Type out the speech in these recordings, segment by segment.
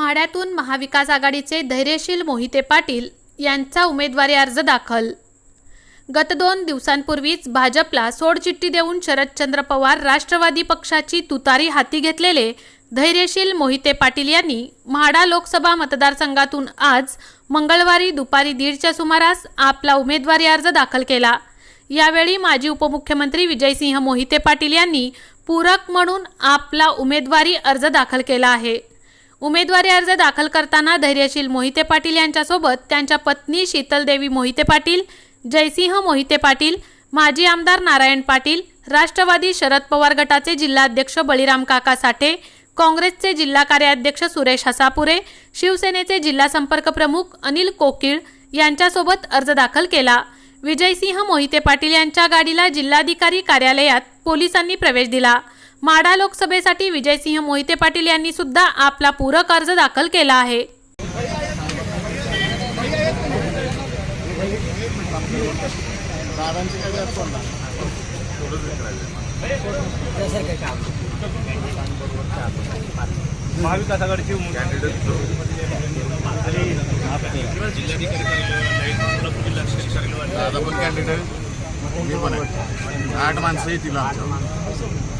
म्हाड्यातून महाविकास आघाडीचे धैर्यशील मोहिते पाटील यांचा उमेदवारी अर्ज दाखल. गत दोन दिवसांपूर्वीच भाजपला सोडचिठ्ठी देऊन शरदचंद्र पवार राष्ट्रवादी पक्षाची तुतारी हाती घेतलेले धैर्यशील मोहिते पाटील यांनी म्हाडा लोकसभा मतदारसंघातून आज मंगळवारी दुपारी दीडच्या सुमारास आपला उमेदवारी अर्ज दाखल केला. यावेळी माजी उपमुख्यमंत्री विजयसिंह मोहिते पाटील यांनी पूरक म्हणून आपला उमेदवारी अर्ज दाखल केला आहे. उमेदवारी अर्ज दाखल करताना धैर्यशील मोहिते पाटील यांच्यासोबत त्यांच्या पत्नी शीतलदेवी मोहिते पाटील जयसिंह मोहिते पाटील माजी आमदार नारायण पाटील राष्ट्रवादी शरद पवार गटाचे जिल्हाध्यक्ष बळीराम काका साठे काँग्रेसचे जिल्हा कार्याध्यक्ष सुरेश हसापुरे शिवसेनेचे जिल्हा संपर्क प्रमुख अनिल कोकिळ यांच्यासोबत अर्ज दाखल केला. विजयसिंह मोहिते पाटील यांच्या गाडीला जिल्हाधिकारी कार्यालयात पोलिसांनी प्रवेश दिला. माढा लोकसभेसाठी विजयसिंह मोहिते पाटील यांनी सुद्धा आपला पूरक अर्ज दाखल केला आहे. महाविकास आघाडीचे दादा पण कॅन्डिडेट मी पण आहे. आठ माणसं येतील आमच्या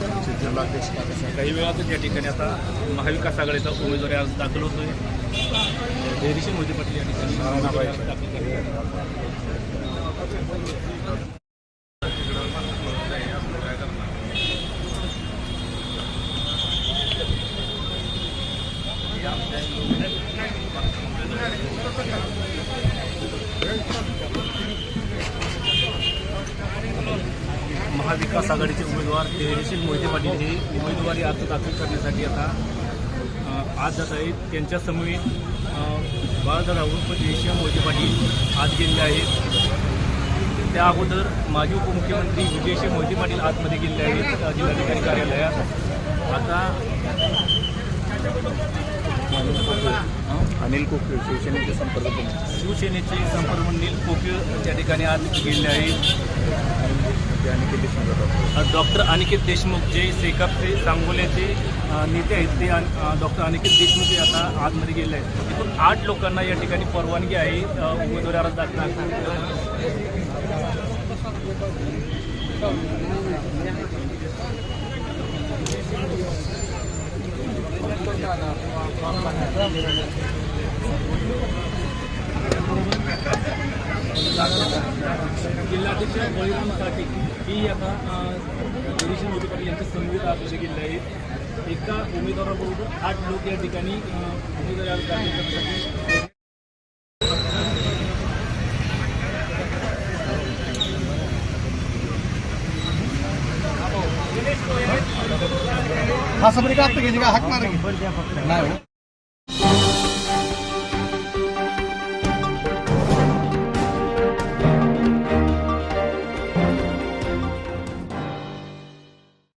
पांढरा जिल्हाध्यक्ष काही वेळातच या ठिकाणी आता महाविकास आघाडीचा उमेदवारी आज दाखल होतोय. धैर्यशील मोदी पाटील या ठिकाणी दाखल करण्यात महाविकास आघाडीचे उमेदवार धैर्यशील मोहिते पाटील हे उमेदवारी अर्ज दाखल करण्यासाठी आता आज जात आहेत. त्यांच्या समवेत बाळदादा उर्फ जयसिंह मोहिते पाटील आज गेलेले आहेत. त्या अगोदर माजी उपमुख्यमंत्री विजयसिंह मोहिते पाटील आतमध्ये गेलेले आहेत जिल्हाधिकारी कार्यालयात. आता अनिल कोकिळ शिवसेनेचे संपर्क शिवसेनेचे संपर्क मंडळ कोकिळ त्या ठिकाणी आज गेलेले आहेत. ते अनिकेत देशमुख डॉक्टर अनिकेत देशमुख जे सेकअपचे सांगोल्याचे नेते आहेत ते डॉक्टर अनिकेत देशमुख हे आता आतमध्ये गेले आहेत. एकूण आठ लोकांना या ठिकाणी परवानगी आहे अ, उमेदवारी अर्ज दाखल जिल्हाध्यक्ष बळीरामसाठी. ही आता गिरीश मोदी पाटील यांच्या समवेत आतमध्ये गेले आहेत एका उमेदवाराबरोबर आठ लोक या ठिकाणी उमेदवारी अर्ज करण्यासाठी हा सबरी का गेली का हाक मार